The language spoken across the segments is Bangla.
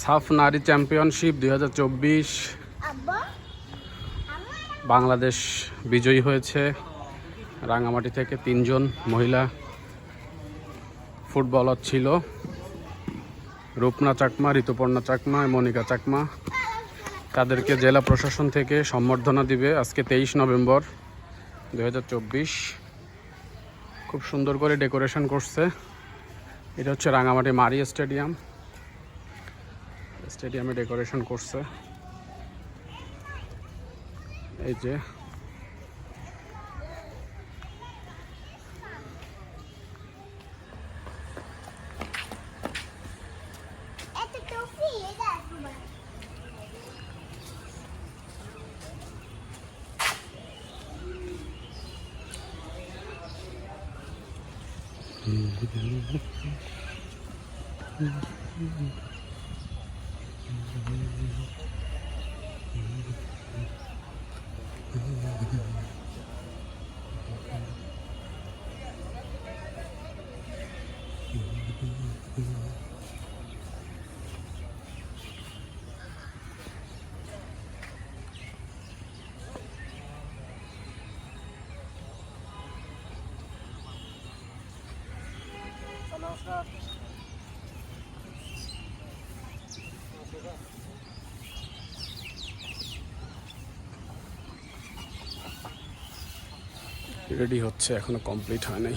সাফ নারী চ্যাম্পিয়নশিপ দুই হাজার চব্বিশ। বাংলাদেশ বিজয়ী হয়েছে। রাঙামাটি থেকে তিনজন মহিলা ফুটবলার ছিল। রূপনা চাকমা ঋতুপর্ণা চাকমা মনিকা চাকমা। তাদেরকে জেলা প্রশাসন থেকে সম্বর্ধনা দিবে আজকে তেইশ নভেম্বর দু হাজার চব্বিশ। খুব সুন্দর করে ডেকোরেশন করছে এটা হচ্ছে রাঙামাটি মারি স্টেডিয়াম স্টেডিয়ামে ডেকোরেশন করছে এই যে Это тофи, да? Gidiyorum. রেডি হচ্ছে এখনও কমপ্লিট হয় নাই।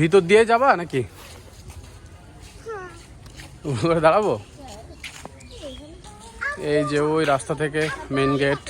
ভিতর দিয়ে যাবা নাকি? ওখানে দাঁড়াবো? এই যে ওই রাস্তা থেকে মেন গেট